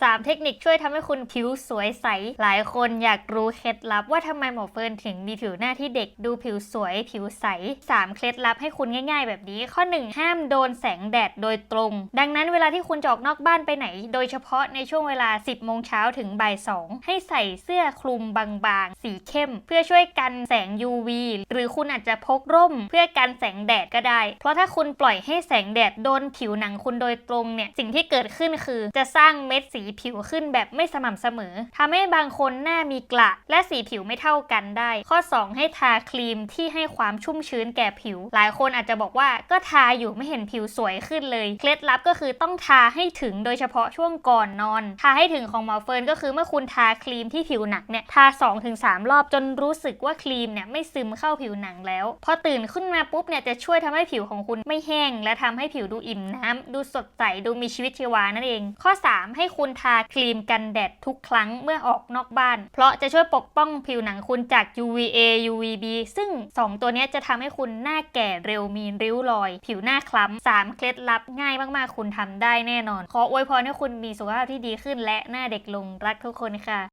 3 เทคนิคช่วยทำให้คุณผิวสวยใส หลายคนอยากรู้เคล็ดลับว่าทำไมหมอเฟิร์นถึงมีผิวหน้าที่เด็กดูผิวสวยผิวใส 3 เคล็ดลับให้คุณง่าย ๆ แบบนี้ ข้อ 1 ห้ามโดนแสงแดดโดยตรง ดังนั้นเวลาที่คุณจะออกนอกบ้านไปไหน โดยเฉพาะในช่วงเวลา 10 โมงเช้าถึงบ่าย 2 ให้ใส่เสื้อคลุมบางๆ สีเข้ม เพื่อช่วยกันแสง UV หรือคุณอาจจะพกร่ม เพื่อกันแสงแดดก็ได้ เพราะถ้าคุณปล่อยให้แสงแดดโดนผิวหนังคุณโดยตรงเนี่ยสิ่งที่เกิดขึ้นคือจะสร้างเม็ดสีผิวขึ้นแบบไม่สม่ำเสมอทำให้บางคนหน้ามีกระและสีผิวไม่เท่ากันได้ ข้อ 2 ให้ทาครีมที่ให้ความชุ่มชื้นแก่ผิว หลายคนอาจจะบอกว่าก็ทาอยู่ไม่เห็นผิวสวยขึ้นเลย เคล็ดลับก็คือต้องทาให้ถึงโดยเฉพาะช่วงก่อนนอน ทาให้ถึงของหมอเฟิร์นก็คือเมื่อคุณทาครีมที่ผิวหนักเนี่ยทา 2-3 รอบจนรู้สึกว่าครีมเนี่ยไม่ซึมเข้าผิวหนังแล้ว พอตื่นขึ้นมาปุ๊บเนี่ยจะช่วยทำให้ผิวของคุณไม่แห้ง และทำให้ผิวดูอิ่มน้ำดูสดใสดูมีชีวิตชีวานั่นเอง ข้อ 3 ให้คุณทาครีมกันแดดทุกครั้งเมื่อออกนอกบ้าน เพราะจะช่วยปกป้องผิวหนังคุณจาก UVA UVB ซึ่ง 2 ตัวนี้จะทำให้คุณหน้าแก่เร็วมีริ้วรอย ผิวหน้าคล้ำ3เคล็ดลับง่ายมากๆ คุณทำได้แน่นอน ขออวยพรให้คุณมีสุขภาพที่ดีขึ้นและหน้าเด็กลงรักทุกคนค่ะ